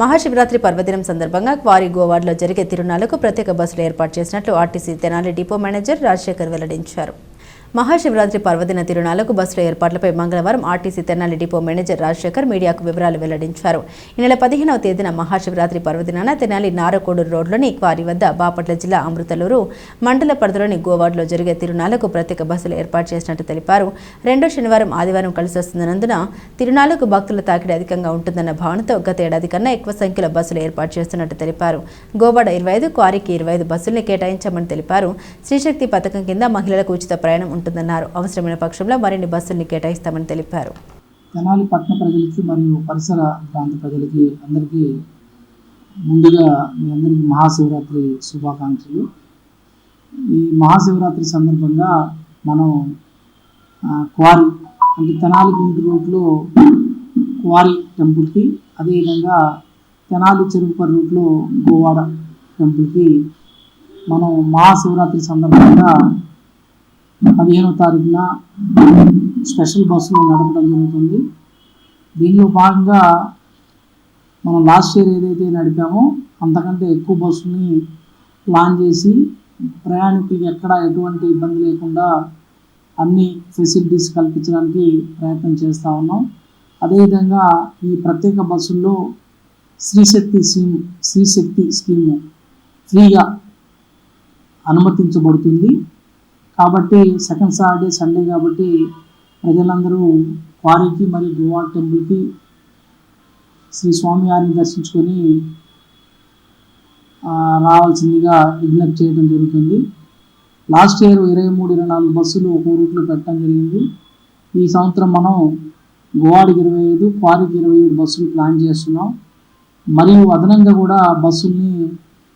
మహాశివరాత్రి పర్వదినం సందర్భంగా క్వారీ గోవాడ్లో జరిగే తిరునాళ్ళకు ప్రత్యేక బస్సులు ఏర్పాటు చేసినట్లు RTC Tenali depot manager Rajasekhar వెల్లడించారు. మహాశివరాత్రి పర్వదిన తిరునాళ్ళకు బస్సుల ఏర్పాట్లపై మంగళవారం RTC Tenali depot manager Rajasekhar మీడియాకు వివరాలు వెల్లడించారు. ఈ నెల పదిహేనవ తేదీన మహాశివరాత్రి పర్వదినాన తెనాలి నారకోడూరు రోడ్లోని క్వారీ వద్ద బాపట్ల జిల్లా అమృతలూరు మండల పరిధిలోని గోవాడ్లో జరిగే తిరునాళ్ళకు ప్రత్యేక బస్సులు ఏర్పాటు చేసినట్టు తెలిపారు. రెండో శనివారం ఆదివారం కలిసి వస్తున్నందున తిరునాళ్ళకు భక్తుల తాకిడి అధికంగా ఉంటుందన్న భావనతో గత ఏడాది కన్నా ఎక్కువ సంఖ్యలో బస్సులు ఏర్పాటు చేస్తున్నట్టు తెలిపారు. గోవాడ ఇరవై ఐదు క్వారీకి ఇరవై ఐదు బస్సుల్ని కేటాయించామని తెలిపారు. శ్రీశక్తి పథకం కింద మహిళలకు ఉచిత ప్రయాణం ఉంటుందన్నారు. అవసరమైన పక్షంలో మరిన్ని బస్సుల్ని కేటాయిస్తామని తెలిపారు. తెనాలి పట్టణ ప్రజలకి మరియు పరిసర ప్రాంత ప్రజలకి అందరికీ ముందుగా మీ అందరికీ మహాశివరాత్రి శుభాకాంక్షలు. ఈ మహాశివరాత్రి సందర్భంగా మనం క్వారీ అంటే తెనాలి గుంటూరు రూట్లో క్వారీ టెంపుల్కి అదేవిధంగా తెనాలి చెరువుపర్ రూట్లో గోవాడ టెంపుల్కి మనం మహాశివరాత్రి సందర్భంగా పదిహేనో తారీఖున స్పెషల్ బస్సులు నడపడం జరుగుతుంది. దీనిలో భాగంగా మనం లాస్ట్ ఇయర్ ఏదైతే నడిపామో అంతకంటే ఎక్కువ బస్సుని ప్లాన్ చేసి ప్రయాణికులకి ఎక్కడ ఎటువంటి ఇబ్బంది లేకుండా అన్ని ఫెసిలిటీస్ కల్పించడానికి ప్రయత్నం చేస్తూ ఉన్నాం. అదేవిధంగా ఈ ప్రత్యేక బస్సుల్లో శ్రీశక్తి స్కీమ్ శ్రీశక్తి స్కీము ఫ్రీగా అనుమతించబడుతుంది. కాబట్టి సెకండ్ సాటర్డే సండే కాబట్టి ప్రజలందరూ క్వారీకి మరియు గోవా టెంపుల్కి శ్రీ స్వామివారిని దర్శించుకొని రావాల్సిందిగా విజ్ఞప్తి చేయడం జరుగుతుంది. లాస్ట్ ఇయర్ ఇరవై మూడు ఇరవై నాలుగు బస్సులు ఒక రూట్లో పెట్టడం జరిగింది. ఈ సంవత్సరం మనం గోవాడికి ఇరవై ఐదు క్వారీకి ఇరవై ఐదు బస్సులు ప్లాన్ చేస్తున్నాం. మరియు అదనంగా కూడా బస్సుల్ని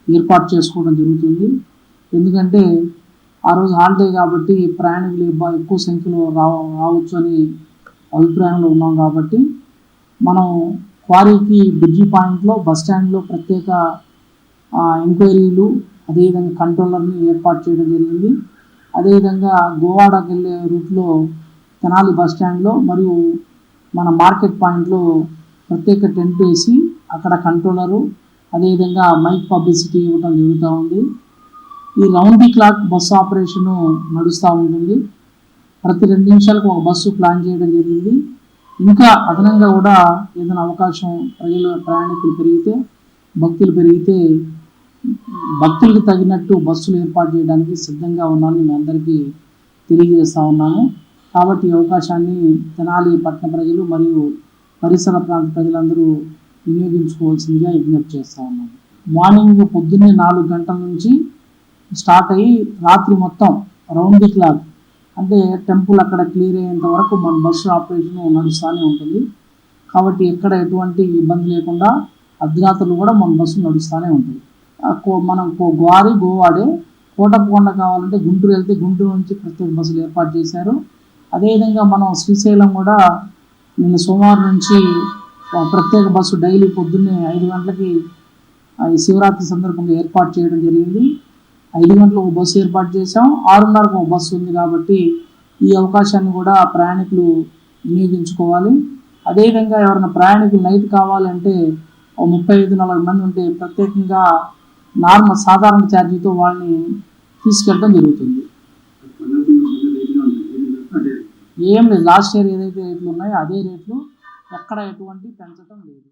ఏర్పాటు చేసుకోవడం జరుగుతుంది. ఎందుకంటే ఆ రోజు హాలిడే కాబట్టి ప్రయాణికులు ఎక్కువ సంఖ్యలో రా రావచ్చు అని అభిప్రాయంలో ఉన్నాం కాబట్టి మనం క్వారీకి బ్రిడ్జి పాయింట్లో బస్ స్టాండ్లో ప్రత్యేక ఎంక్వైరీలు అదేవిధంగా కంట్రోలర్ని ఏర్పాటు చేయడం జరిగింది. అదేవిధంగా గోవాడకి వెళ్ళే రూట్లో తెనాలి బస్ స్టాండ్లో మరియు మన మార్కెట్ పాయింట్లో ప్రత్యేక టెంట్ వేసి అక్కడ కంట్రోలరు అదేవిధంగా మైక్ పబ్లిసిటీ ఇవ్వడం జరుగుతూ ఉంది. ఈ round the clock bus operation నడుస్తూ ఉంటుంది. ప్రతి రెండు నిమిషాలకు ఒక బస్సు ప్లాన్ చేయడం జరిగింది. ఇంకా అదనంగా కూడా ఏదైనా అవకాశం ప్రజలు ప్రయాణికులు పెరిగితే భక్తులు పెరిగితే భక్తులకు తగినట్టు బస్సులు ఏర్పాటు చేయడానికి సిద్ధంగా ఉన్నాను మీ అందరికీ తెలియజేస్తూ ఉన్నాను కాబట్టి ఈ అవకాశాన్ని తెనాలి పట్టణ ప్రజలు మరియు పరిసర ప్రాంత ప్రజలందరూ వినియోగించుకోవాల్సిందిగా విజ్ఞప్తి చేస్తూ ఉన్నాను మార్నింగ్ పొద్దున్నే నాలుగు గంటల నుంచి స్టార్ట్ అయ్యి రాత్రి మొత్తం రౌండ్ ది క్లాక్ అంటే టెంపుల్ అక్కడ క్లియర్ అయ్యేంత వరకు మన బస్సు ఆపరేషన్ నడుస్తూనే ఉంటుంది. కాబట్టి ఎక్కడ ఎటువంటి ఇబ్బంది లేకుండా అర్ధరాత్రులు కూడా మన బస్సు నడుస్తూనే ఉంటుంది. మనం కో- గోవాడే కోటప్పకొండ కావాలంటే గుంటూరు వెళ్తే గుంటూరు నుంచి ప్రత్యేక బస్సులు ఏర్పాటు చేశారు. అదేవిధంగా మనం శ్రీశైలం కూడా నిన్న సోమవారం నుంచి ప్రత్యేక బస్సు డైలీ పొద్దున్నే ఐదు గంటలకి ఈ శివరాత్రి సందర్భంగా ఏర్పాటు చేయడం జరిగింది. ఐదు గంటలకు ఒక బస్సు ఏర్పాటు చేసాం ఆరున్నరకు ఒక బస్సు ఉంది కాబట్టి ఈ అవకాశాన్ని కూడా ప్రయాణికులు వినియోగించుకోవాలి. అదేవిధంగా ఎవరైనా ప్రయాణికులు నైట్ కావాలంటే ఒక ముప్పై ఐదు నలభై మంది ఉంటే ప్రత్యేకంగా నార్మల్ సాధారణ ఛార్జీతో వాళ్ళని తీసుకెళ్ళడం జరుగుతుంది. ఏం లేదు. లాస్ట్ ఇయర్ ఏదైతే రేట్లు ఉన్నాయో అదే రేట్లు ఎక్కడ ఎటువంటి పెంచడం లేదు.